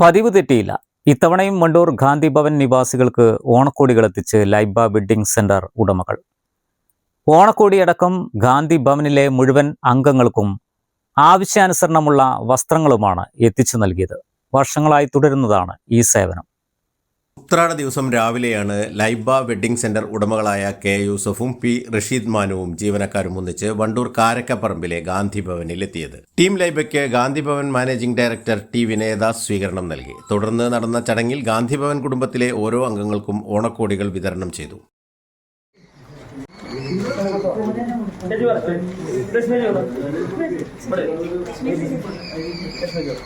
പതിവ് തെറ്റിയില്ല. ഇത്തവണയും മണ്ടൂർ ഗാന്ധി ഭവൻ നിവാസികൾക്ക് ഓണക്കോടികൾ എത്തിച്ച് ലൈബ വെഡ്ഡിംഗ് സെന്റർ ഉടമകൾ. ഓണക്കോടിയടക്കം ഗാന്ധി ഭവനിലെ മുഴുവൻ അംഗങ്ങൾക്കും ആവശ്യാനുസരണമുള്ള വസ്ത്രങ്ങളുമാണ് എത്തിച്ചു നൽകിയത്. വർഷങ്ങളായി തുടരുന്നതാണ് ഈ സേവനം. ഉത്രാട ദിവസം രാവിലെയാണ് ലൈബ വെഡ്ഡിംഗ് സെന്റർ ഉടമകളായ കെ യൂസഫും പി റഷീദ് മാനുവും ജീവനക്കാരും ഒന്നിച്ച് വണ്ടൂർ കാരക്കപ്പറമ്പിലെ ഗാന്ധി ഭവനിൽ എത്തിയത്. Team ലൈബയ്ക്ക് Gandhi Bhavan managing director T Vinayadas സ്വീകരണം നൽകി. തുടർന്ന് നടന്ന ചടങ്ങിൽ ഗാന്ധി ഭവൻ കുടുംബത്തിലെ ഓരോ അംഗങ്ങൾക്കും ഓണക്കോടികൾ വിതരണം ചെയ്തു. ക്ഷണിക്കും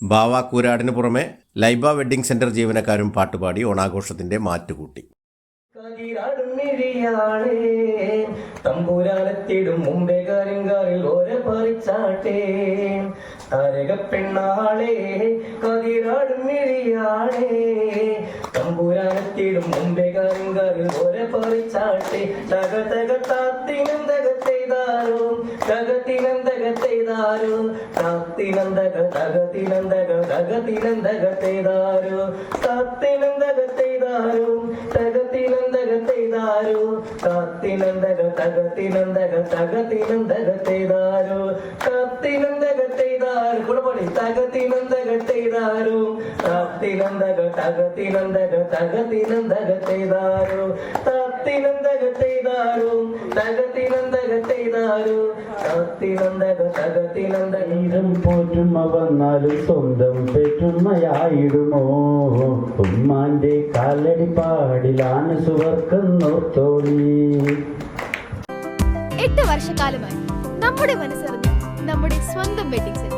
ബാവ കൂരാടിന് പുറമെ ലൈബ വെഡ്ഡിംഗ് സെന്റർ ജീവനക്കാരും പാട്ടുപാടി ഓണാഘോഷത്തിന്റെ മാറ്റുകൂട്ടി. തമ്പുരാനെത്തിടും മുമ്പേ കരിങ്കാലിൽ ഓര പറിച്ചാട്ടേ. താരക പെണ്ണാളേ കതിരാടും മിഴിയാളെ. തമ്പുരാനെത്തിടും മുമ്പേ കരിങ്കാലിൽ ഓര പറിച്ചാട്ടെ. തക തക താത്തിനും തകത്തെയ്താരോ തകത്തിനം തകത്തെയ്താരോ താത്തിനം തക തകത്തിനം തക തകത്തിനം തകത്തെയ്താരോ താത്തിനം തകത്തെയ്താരോ തകത്തിനന്തകത്തെയ്താരോ കാത്തിനന്തക തകത്തിനന്തക തകത്തിനന്തക തകത്തിനന്തകം പോറ്റും വന്നാലും സ്വന്തം പെറ്റുമ്മയായിടുമോ? ഉമ്മാന്റെ കാലടി പാടിലാണ് സുവർക്കം എട്ട് വർഷക്കാലമായി നമ്മുടെ മനസ്സറിഞ്ഞ് നമ്മുടെ സ്വന്തം wedding centre.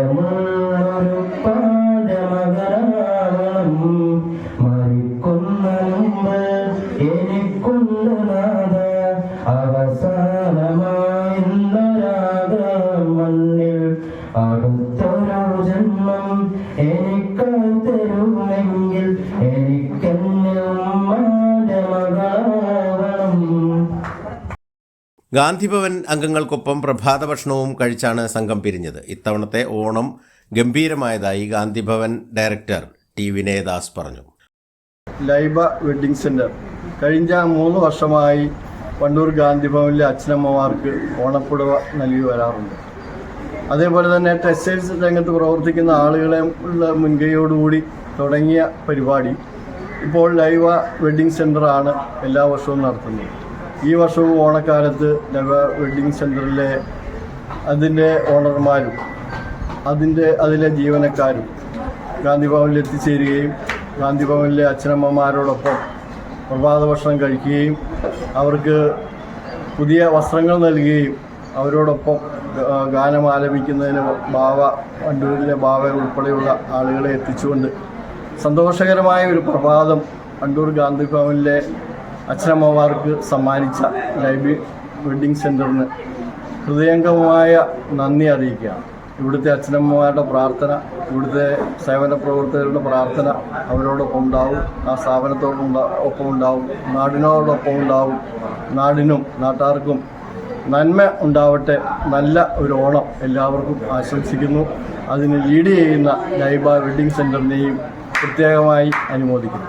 এমন ഗാന്ധിഭവൻ അംഗങ്ങൾക്കൊപ്പം പ്രഭാത ഭക്ഷണവും കഴിച്ചാണ് സംഘം പിരിഞ്ഞത്. ഇത്തവണത്തെ ഓണം ഗംഭീരമായതായി ഗാന്ധിഭവൻ ഡയറക്ടർ ടി വിനയദാസ് പറഞ്ഞു. Laiba wedding centre. കഴിഞ്ഞ മൂന്ന് വർഷമായി വണ്ടൂർ ഗാന്ധിഭവനിലെ അച്ഛനമ്മമാർക്ക് ഓണപ്പുടവ നൽകി വരാറുണ്ട്. അതേപോലെ തന്നെ ടെക്സ്റ്റൈൽസ് രംഗത്ത് പ്രവർത്തിക്കുന്ന ആളുകളെ ഉള്ള മുൻകൈയോടുകൂടി തുടങ്ങിയ പരിപാടി ഇപ്പോൾ ലൈവ വെഡ്ഡിംഗ് സെന്ററാണ് എല്ലാ വർഷവും നടത്തുന്നത്. ഈ വർഷവും ഓണക്കാലത്ത് ലവ വെഡ്ഡിംഗ് സെന്ററിലെ അതിന്റെ ഓണർമാരും അതിന്റെ അതിലെ ജീവനക്കാരും ഗാന്ധിഭവനിൽ എത്തിച്ചേരുകയും ഗാന്ധിഭവനിലെ അച്ഛനമ്മമാരോടൊപ്പം പ്രഭാത ഭക്ഷണം കഴിക്കുകയും അവർക്ക് പുതിയ വസ്ത്രങ്ങൾ നൽകുകയും അവരോടൊപ്പം ഗാനം ആലപിക്കുന്നതിന് ബാവ വണ്ടൂരിലെ ബാവ ഉൾപ്പെടെയുള്ള ആളുകളെ എത്തിച്ചുകൊണ്ട് സന്തോഷകരമായ ഒരു പ്രഭാതം അണ്ടൂർ ഗാന്ധി ഭവനിലെ അച്ഛനമ്മമാർക്ക് സമ്മാനിച്ച ലൈബ്രറി വെഡ്ഡിംഗ് സെന്ററിന് ഹൃദയംഗമായ നന്ദി അറിയിക്കുകയാണ് ഇവിടുത്തെ അച്ഛനമ്മമാരുടെ പ്രാർത്ഥന ഇവിടുത്തെ സേവന പ്രവർത്തകരുടെ പ്രാർത്ഥന അവരോടൊപ്പം ഉണ്ടാവും. ആ സ്ഥാപനത്തോടൊപ്പം ഒപ്പം ഉണ്ടാവും. നാടിനോടൊപ്പം ഉണ്ടാവും. നാടിനും നാട്ടാർക്കും നന്മ ഉണ്ടാവട്ടെ. നല്ല ഒരു ഓണം എല്ലാവർക്കും ആശംസിക്കുന്നു. അതിന് ലീഡ് ചെയ്യുന്ന ലൈബ വെഡ്ഡിംഗ് സെന്ററിനെയും പ്രത്യേകമായി അനുമോദിക്കുന്നു.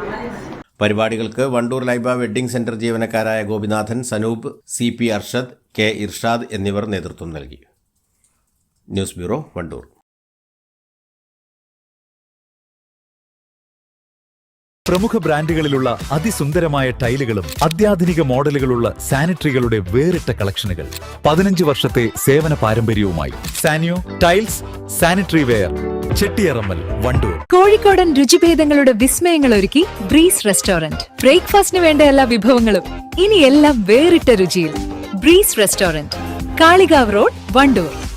പരിപാടികൾക്ക് Wandoor Laiba wedding centre ജീവനക്കാരായ Gopinathan Sanoop C P Arshad K Irshad എന്നിവർ നേതൃത്വം നൽകി. News bureau Wandoor. പ്രമുഖ ബ്രാൻഡുകളിലുള്ള അതിസുന്ദരമായ ടൈലുകളും അത്യാധുനിക മോഡലുകളുള്ള സാനിറ്ററികളുടെ വേറിട്ട കളക്ഷനുകൾ പതിനഞ്ച് വർഷത്തെ സേവന പാരമ്പര്യവുമായി Sanio tiles sanitary ware. Chettiyarammal Wandoor. കോഴിക്കോടൻ രുചിഭേദങ്ങളുടെ വിസ്മയങ്ങൾ ഒരുക്കി ബ്രീസ് റെസ്റ്റോറന്റ്. ബ്രേക്ക്ഫാസ്റ്റിന് വേണ്ട എല്ലാ വിഭവങ്ങളും ഇനി എല്ലാം വേറിട്ട രുചിയിൽ. Breeze restaurant Kalikavu road Wandoor.